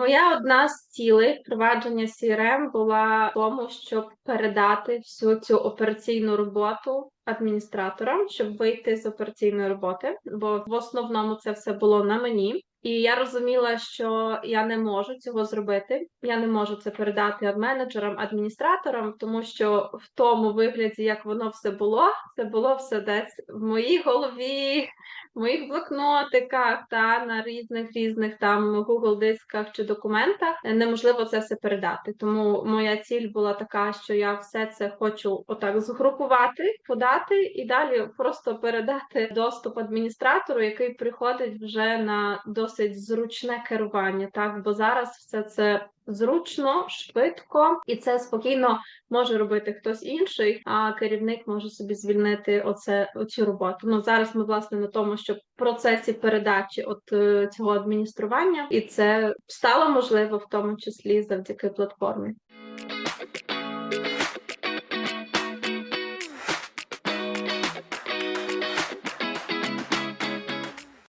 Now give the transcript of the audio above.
Моя одна з цілей впровадження CRM була в тому, щоб передати всю цю операційну роботу адміністраторам, щоб вийти з операційної роботи, бо в основному це все було на мені. І я розуміла, що я не можу цього зробити. Я не можу це передати менеджерам, адміністраторам, тому що в тому вигляді, як воно все було, це було все десь в моїй голові, в моїх блокнотиках та на різних різних там Google дисках чи документах. Неможливо це все передати. Тому моя ціль була така, що я все це хочу отак згрупувати, подати і далі просто передати доступ адміністратору, який приходить вже на досить зручне керування. Так, бо зараз все це зручно, швидко, і це спокійно може робити хтось інший, а керівник може собі звільнити оце оцю роботу. Ну зараз ми власне на тому, що процесі передачі от е, цього адміністрування, і це стало можливо в тому числі завдяки платформі.